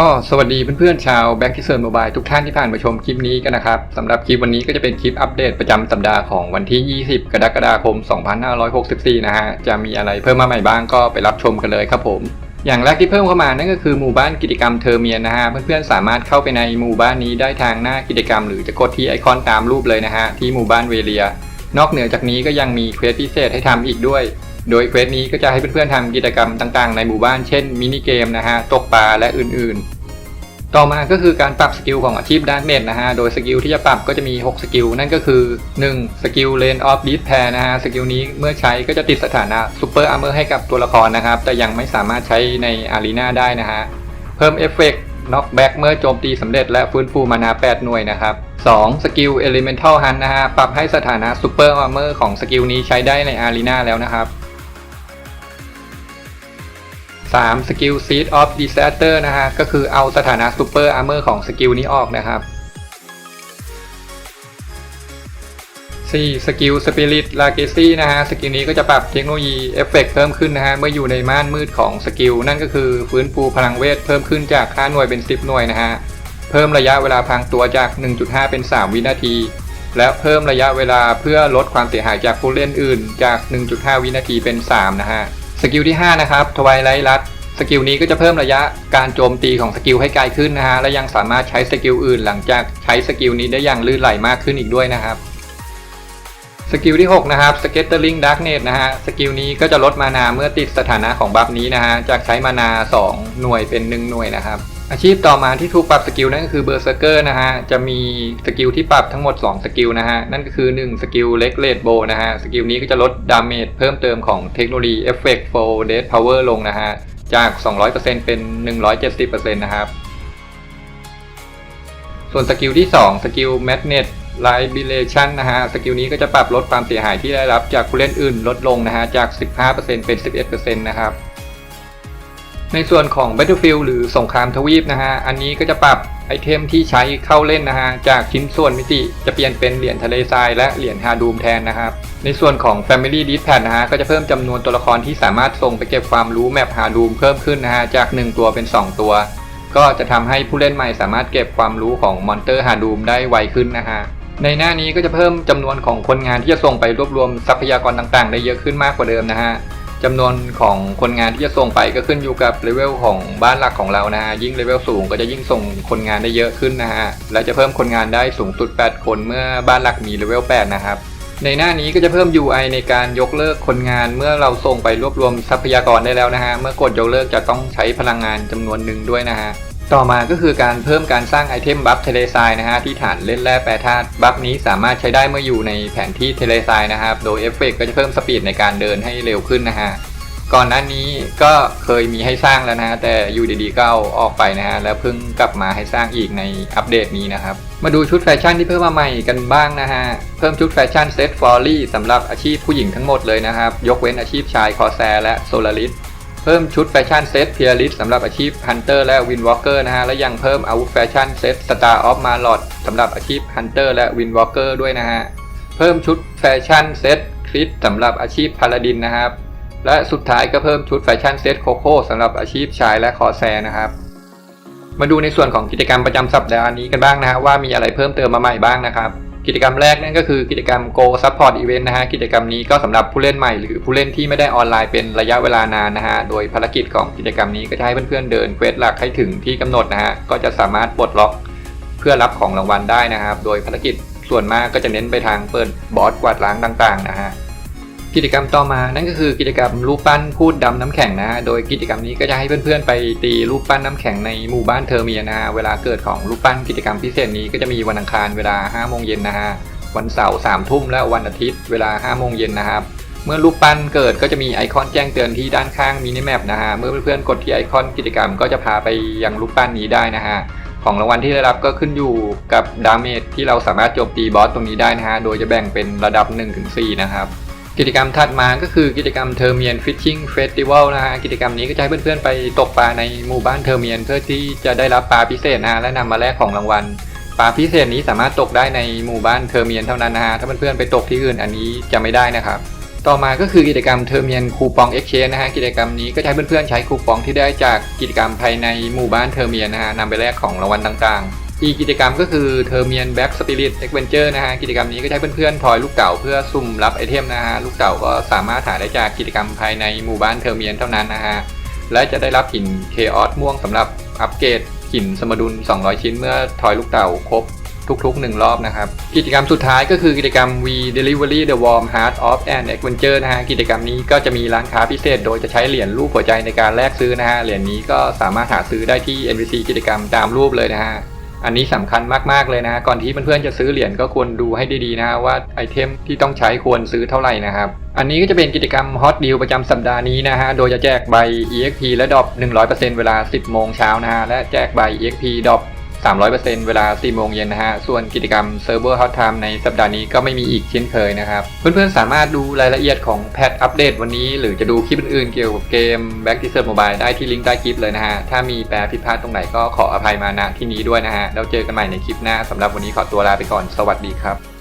ก็สวัสดีเพื่อนๆชาว Back to Sun Mobile ทุกท่านที่ผ่านมาชมคลิปนี้กันนะครับสำหรับคลิปวันนี้ก็จะเป็นคลิปอัปเดตประจำสัปดาห์ของวันที่ 20 กรกฎาคม 2564 นะฮะ จะมีอะไรเพิ่มมาใหม่บ้างก็ไปรับชมกันเลยครับผม อย่างแรกที่เพิ่มเข้ามานั่นก็คือหมู่บ้านกิจกรรมเทอร์เมียนนะฮะ เพื่อนๆสามารถเข้าไปในหมู่บ้านนี้ได้ทางหน้ากิจกรรม หรือจะกดที่ไอคอนตามรูปเลยนะฮะที่หมู่บ้านเวเลีย นอกเหนือจากนี้ก็ยังมีเควสพิเศษให้ทำอีกด้วยโดยเควสนี้ก็จะให้เพื่อนๆทำกิจกรรมต่างๆในหมู่บ้าน เช่นมินิเกมนะฮะ ตกปลาและอื่นๆ ต่อมาก็คือการปรับสกิลของอาชีพด้านเมดนะฮะ โดยสกิลที่จะปรับก็จะมี 6 สกิล นั่นก็คือ 1. สกิล Lane of d e a d Pair นะฮะ สกิลนี้เมื่อใช้ก็จะติดสถานะ Super Armor ให้กับตัวละครนะครับ แต่ยังไม่สามารถใช้ในอารีนาได้นะฮะ เพิ่มเอฟเฟกต์ Knockback เมื่อโจมตีสำเร็จและฟื้นฟูมานา 8 หน่วยนะครับ 2. สกิล Elemental Hunt นะฮะ ปรับให้สถานะ Super Armor ของสกิลนี้ใช้ได้ในอารีนาแล้วนะครับ 3. สกิล Seed of Disaster นะฮะ ก็คือเอาสถานะ Super Armor ของสกิลนี้ออกนะครับ 4. สกิล Spirit Legacy นะฮะ สกิลนี้ก็จะปรับเทคโนโลยีเอฟเฟกเพิ่มขึ้นนะฮะ เมื่ออยู่ในม่านมืดของสกิล นั่นก็คือฟื้นฟูพลังเวทเพิ่มขึ้นจาก5หน่วยเป็น 10 หน่วยนะฮะ เพิ่มระยะเวลาพรางตัวจาก 1.5 เป็น 3 วินาที และเพิ่มระยะเวลาเพื่อลดความเสียหายจากผู้เล่นอื่น จาก 1.5 วินาทีเป็น 3 นะฮะ สกิลที่ 5 นะครับทวายไลท์รัดสกิลนี้ก็จะเพิ่มระยะการโจมตีของสกิลให้ไกลขึ้นนะฮะและยังสามารถใช้สกิลอื่นหลังจากใช้สกิลนี้ได้อย่างลื่นไหลมากขึ้นอีกด้วยนะครับสกิลที่ 6 นะครับ Scattering Darkness นะฮะสกิลนี้ก็จะลดมานาเมื่อติดสถานะของบัฟนี้นะฮะจากใช้มานา 2 หน่วยเป็น 1 หน่วยนะครับ อาชีพต่อมาที่ถูกปรับสกิลนั่นก็คือ Berserker นะฮะ จะมีสกิลที่ปรับทั้งหมด 2 สกิลนะฮะ นั่นก็คือ 1 สกิลเล็กเลดโบนะฮะ สกิลนี้ก็จะลดดาเมจเพิ่มเติมของเทคโนโลยี Effect for Death Power ลงนะฮะ จาก 200%เป็น 170%นะครับส่วนสกิลที่ 2 สกิล Magnet Libation นะฮะ สกิลนี้ก็จะปรับลดความเสียหายที่ได้รับจากผู้เล่นอื่นลดลงนะฮะ จาก 15%เป็น 11%นะครับ ในส่วนของ Battlefield หรือสงครามทวีปนะฮะ อันนี้ก็จะปรับไอเทมที่ใช้เข้าเล่นนะฮะ จากชิ้นส่วนมิติจะเปลี่ยนเป็นเหรียญทะเลทรายและเหรียญฮาดูมแทนนะครับ ในส่วนของ Family d i s p a t นะฮะ ก็จะเพิ่มจำนวนตัวละครที่สามารถส่งไปเก็บความรู้แมปฮาดูมเพิ่มขึ้นนะฮะ จาก 1 ตัวเป็น 2 ตัว ก็จะทำให้ผู้เล่นใหม่สามารถเก็บความรู้ของมอนเตอร์ฮาดูมได้ไวขึ้นนะฮะในหน้านี้ก็จะเพิ่มจำนวนของคนงานที่จะส่งไปรวบรวมทรัพยากรต่างๆ ได้เยอะขึ้นมากกว่าเดิมนะฮะ จำนวนของคนงานที่จะส่งไปก็ขึ้นอยู่กับเลเวลของบ้านหลักของเรานะฮะยิ่งเลเวลสูงก็จะยิ่งส่งคนงานได้เยอะขึ้นนะฮะและจะเพิ่มคนงานได้สูงสุด 8 คนเมื่อบ้านหลักมีเลเวล 8 นะครับในหน้านี้ก็จะเพิ่ม UI ในการยกเลิกคนงานเมื่อเราส่งไปรวบรวมทรัพยากรได้แล้วนะฮะ เมื่อกดยกเลิกจะต้องใช้พลังงานจำนวนหนึ่งด้วยนะฮะ ต่อมาก็คือการเพิ่มการสร้างไอเทมบัฟเทเลทรายนะฮะที่ฐานเล่นแร่แปรธาตุบัฟนี้สามารถใช้ได้เมื่ออยู่ในแผนที่เทเลทรายนะครับ โดยเอฟเฟกก็จะเพิ่มสปีดในการเดินให้เร็วขึ้นนะฮะก่อนหน้านี้ก็เคยมีให้สร้างแล้วนะฮะแต่อยู่ดีๆก็เอาออกไปนะฮะแล้วเพิ่งกลับมาให้สร้างอีกในอัปเดตนี้นะครับ มาดูชุดแฟชั่นที่เพิ่มมาใหม่กันบ้างนะฮะเพิ่มชุดแฟชั่นเซตฟอรี่สำหรับอาชีพผู้หญิงทั้งหมดเลยนะครับ ยกเว้นอาชีพชายคอแซและโซลาริส เพิ่มชุดแฟชั่นเซตเพียริสสำหรับอาชีพฮันเตอร์และวินวอล์กเกอร์นะฮะ และยังเพิ่มอาวุธแฟชั่นเซตสตาร์ออฟมาลอดสำหรับอาชีพฮันเตอร์และวินวอล์กเกอร์ด้วยนะฮะ เพิ่มชุดแฟชั่นเซตคริสสำหรับอาชีพพาลาดินนะครับ และสุดท้ายก็เพิ่มชุดแฟชั่นเซตโคโค่สำหรับอาชีพชายและคอแซนะครับ มาดูในส่วนของกิจกรรมประจำสัปดาห์นี้กันบ้างนะฮะว่ามีอะไรเพิ่มเติมมาใหม่บ้างนะครับ กิจกรรมแรกนั่นก็คือกิจกรรม Go Support Event นะฮะ กิจกรรมนี้ก็สำหรับผู้เล่นใหม่หรือผู้เล่นที่ไม่ได้ออนไลน์เป็นระยะเวลานานนะฮะ โดยภารกิจของกิจกรรมนี้ก็จะให้เพื่อนๆเดินเควสหลักให้ถึงที่กำหนดนะฮะ ก็จะสามารถปลดล็อกเพื่อรับของรางวัลได้นะครับ โดยภารกิจส่วนมากก็จะเน้นไปทางเปิดบอสกวาดล้างต่าง ๆ นะฮะ กิจกรรมต่อมานั่นก็คือกิจกรรมรูปปั้นพูดดำน้ำแข็งนะฮะโดยกิจกรรมนี้ก็จะให้เพื่อนๆไปตีรูปปั้นน้ำแข็งในหมู่บ้านเทอร์เมียนะเวลาเกิดของรูปปั้นกิจกรรมพิเศษนี้ก็จะมีวันอังคารเวลา5โมงเย็นนะฮะวันเสาร์3ทุ่มและวันอาทิตย์เวลา5โมงเย็นนะครับเมื่อรูปปั้นเกิดก็จะมีไอคอนแจ้งเตือนที่ด้านข้างมินิแมปนะฮะเมื่อเพื่อนๆกดที่ไอคอนกิจกรรมก็จะพาไปยังรูปปั้นนี้ได้นะฮะของรางวัลที่ได้รับก็ขึ้นอยู่กับดาเมจที่เราสามารถโจมตีบอสตรงนี้ได้นะฮะโดยจะแบ่งเป็นระดับ 1-4 นะครับ กิจกรรมถัดมาก็คือกิจกรรมเทอร์เมียนฟิชชิ่งเฟสติวัลนะฮะกิจกรรมนี้ก็จะให้เพื่อนๆไปตกปลาในหมู่บ้านเทอร์เมียนเพื่อที่จะได้รับปลาพิเศษนะฮะและนำมาแลกของรางวัลปลาพิเศษนี้สามารถตกได้ในหมู่บ้านเทอร์เมียนเท่านั้นนะฮะถ้าเพื่อนๆไปตกที่อื่นอันนี้จะไม่ได้นะครับต่อมาก็คือกิจกรรมเทอร์เมียนคูปอง Exchange นะฮะกิจกรรมนี้ก็ให้เพื่อนๆใช้คูปองที่ได้จากกิจกรรมภายในหมู่บ้านเทอร์เมียนนะฮะนำไปแลกของรางวัลต่างๆ อีกกิจกรรมก็คือเทอร์เมียนแบ็กสปิริตเอ็กเวนเจอร์นะฮะ กิจกรรมนี้ก็ให้เพื่อนๆ ทอยลูกเก่าเพื่อสุ่มรับไอเทมนะฮะ ลูกเก่าก็สามารถหาได้จากกิจกรรมภายในหมู่บ้านเทอร์เมียนเท่านั้นนะฮะ และจะได้รับหินเคออสม่วงสำหรับอัปเกรดหินสมดุล 200 ชิ้นเมื่อทอยลูกเต่าครบทุกๆ 1 รอบนะครับ กิจกรรมสุดท้ายก็คือกิจกรรม V Delivery The Warm Heart of an Adventure นะฮะ กิจกรรมนี้ก็จะมีร้านค้าพิเศษ โดยจะใช้เหรียญรูปหัวใจในการแลกซื้อนะฮะ เหรียญนี้ก็สามารถหาซื้อได้ที่ NPC กิจกรรมตามรูปเลยนะฮะ อันนี้สำคัญมากๆเลยนะ ก่อนที่เพื่อนๆจะซื้อเหรียญก็ควรดูให้ดีๆนะว่าไอเทมที่ต้องใช้ควรซื้อเท่าไหร่นะครับ อันนี้ก็จะเป็นกิจกรรมฮอตดีลประจำสัปดาห์นี้นะฮะ โดยจะแจกใบ EXP และดรอป100%เวลา 10 โมงเช้านะฮะ และแจกใบ EXP ดรอป 300%เวลา 4 โมงเย็นนะฮะ ส่วนกิจกรรม Server Hot Time ในสัปดาห์นี้ก็ไม่มีอีกเช่นเคยนะครับ เพื่อนๆ สามารถดูรายละเอียดของแพทอัปเดตวันนี้ หรือจะดูคลิปอื่นๆ เกี่ยวกับเกม Back to Serve Mobile ได้ที่ลิงก์ใต้คลิปเลยนะฮะ ถ้ามีแปลผิดพลาดตรงไหนก็ขออภัยมาณที่นี้ด้วยนะฮะ แล้วเจอกันใหม่ในคลิปหน้าสำหรับวันนี้ขอตัวลาไปก่อน สวัสดีครับ